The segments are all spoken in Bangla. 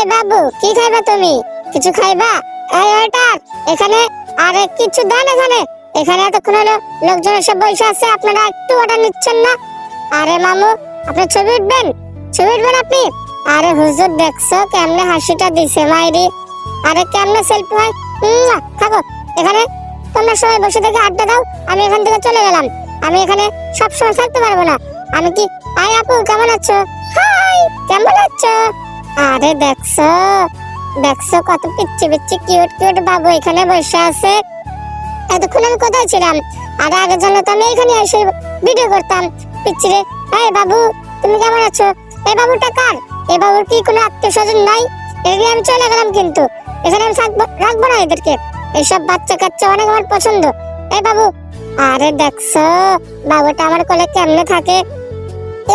এই বাবু, কি খাইবা তুমি? কিছু খাইবা? এই ওয়েটার, এখানে কিছু দেন এখানে। এখানে এতক্ষণ হলো লোকজন এসে বসে আছে, আপনারা একটু নিচ্ছেন না? আরে মামু, আপনি ছবি উঠবেন? ছবি উঠবেন আপনি? আরে হুজুর, দেখছ কেমনে হাসিটা দিছে মাইরি? আরে কেমনে সেলফি হয়? থাকো, এখানে তোমরা সবাই বসে থেকে আড্ডা দাও, আমি এখান থেকে চলে গেলাম। আমি এখানে সব সময় থাকতে পারব না। আমি কি আই আপু, কেমন আছো? হাই, কেমন আছো? আরে দেখছ? দেখছ কত পিচ্ছি পিচ্ছি কিউট কিউট বাবু এখানে বসে আছে? এতক্ষণ আমি কোথায় ছিলাম? আর আগে জন্য তো, আমি এখানে এসে ভিডিও করতাম। পিচ্ছি রে, এই বাবু, তুমি কেমন আছো? এই বাবুটা কার? এই বাবুর কি কোনো আত্মীয় স্বজন নাই? এদিকে আমি চলে গেলাম কিন্তু। এখানে আমি থাকব, রাখব না এদেরকে। এইসব বাচ্চা কাচ্চা অনেক আমার পছন্দ। এই বাবু, আরে দেখছ, বাবুটা আমার কোলে কেমনে থাকে?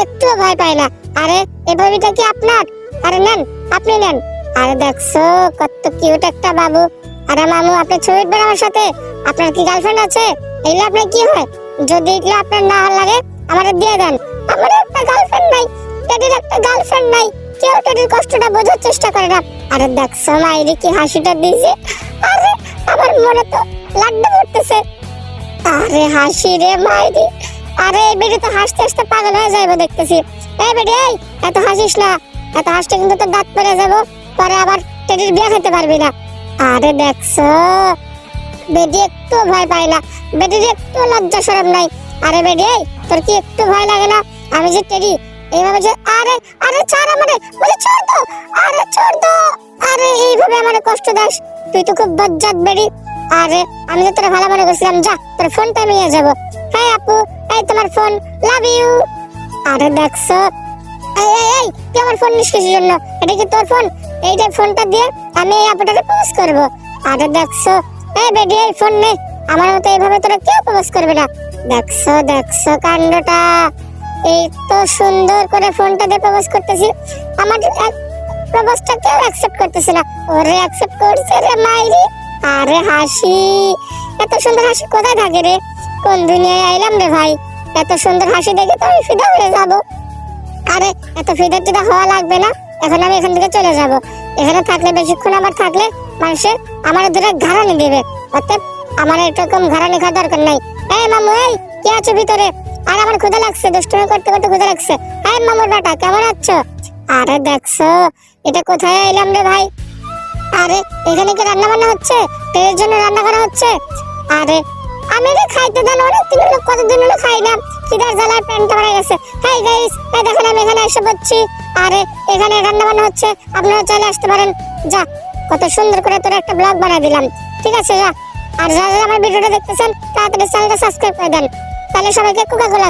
একটু ভয় পায় না। আরে, এই বেবিটা কি আপনার? আরে নেন, আপনি নেন। আরে দেখছ, কত কিউট একটা বাবু। আরে মামু, আপনি ছবি উঠবেন আমার সাথে? আপনার কি গার্লফ্রেন্ড আছে? এগুলো আপনার কি হয়? যদি এগুলো আপনার না লাগে আমাদের দিয়ে দেন। আমার একটা গার্লফ্রেন্ড নাই টেডির একটা গার্লফ্রেন্ড নাই। কেউ টেডির কষ্টটা বোঝার চেষ্টা করে না। আরে দেখছ, মাইরি কি হাসিটা দিয়েছে? আরে, আমার মনে তো লাড্ডু পড়তেছে আরে হাসি রে মাইরি। আরে এই বেটি তো হাসতে হাসতে পাগল হয়ে যাইবো দেখতেছি। এই বেটি এই, এত হাসিস না। এত হাসতে কিন্তু তোর দাঁত পড়ে যাব, পরে আবার টেডির বিয়ে খেতে পারবি না। আরে দেখছ বেটি একটু ভয় পায় না বেটির একটু লজ্জা সরম নাই। আরে এই, তোর কি একটু ভয় লাগে না? আমি যে টেডি, এইভাবে যে, আরে আরে ছাড় আমারে, বলে ছাড় তো, আরে ছাড় তো, আরে এইভাবে আমারে কষ্ট দাস। তুই তো খুব বজ্জাত বেড়ি। আরে, আমি তো তোরা ভালো মনে করছিলাম, যা, তোর ফোনটা নিয়ে যাব। হ্যাঁ আপু, এই তোমার ফোন, লাভ ইউ। আরে দেখছ, এই এই এই তুই আমার ফোন নিস কিসের জন্য? এটা কি তোর ফোন এইটা ফোনটা দিয়ে আমি এই আপুটাকে পোস্ট করব। আরে দেখছ, এই বেডি এই ফোন নে। আমার মতো এইভাবে তোরা কেউ পোস্ট করবে না। দেখছ দেখছ কাণ্ডটা। এই তো সুন্দর করে ফোনটা দিয়ে প্রপোজ করতেছি। আমার প্রপোজটা কেউ অ্যাকসেপ্ট করতেছে না। ওরে অ্যাকসেপ্ট করছে রে মাইরি। আরে হাসি। এত সুন্দর হাসি কোথায় থাকে রে? কোন দুনিয়ায় আইলাম রে ভাই? এত সুন্দর হাসি দেখে তো আমি ফিদা হয়ে যাব। আরে, এত ফিদা টিদা হওয়া লাগবে না। এখন আমি এখান থেকে চলে যাব। এখানে থাকলে বেশিক্ষণ আমার থাকলে মানুষের আমার ধরে ঘাড়ানি দেবে। অর্থাৎ আমার এরকম ঘাড়ানি খাওয়ার দরকার নাই। এই মামু, এই, কে আছো ভিতরে? আর আমার ক্ষুদা লাগছে, দুষ্টুমি করতে করতে ক্ষুদা লাগছে। এই মামুর বেটা, কেমন আছো? আরে দেখছ, এটা কোথায় এলাম রে ভাই? আরে, এখানে কি রান্না বান্না হচ্ছে? তেলের জন্য রান্না করা হচ্ছে? আরে, আমি খাইতে দেন অনেক দিন হলো, কতদিন হলো খাই না। খিদার জালার প্যান্টটা মারা গেছে। হাই গাইস এই দেখেন আমি এখানে এসে পড়ছি। আর, এখানে রান্না বান্না হচ্ছে। আপনারা চলে আসতে পারেন। যা, কত সুন্দর করে তোর একটা ব্লগ বানিয়ে দিলাম। ঠিক আছে, যা। আর যারা যারা আমার ভিডিওটা দেখতেছেন, তাড়াতাড়ি চ্যানেলটা সাবস্ক্রাইব করে দেন। তাহলে সবাইকে কোকা কোলা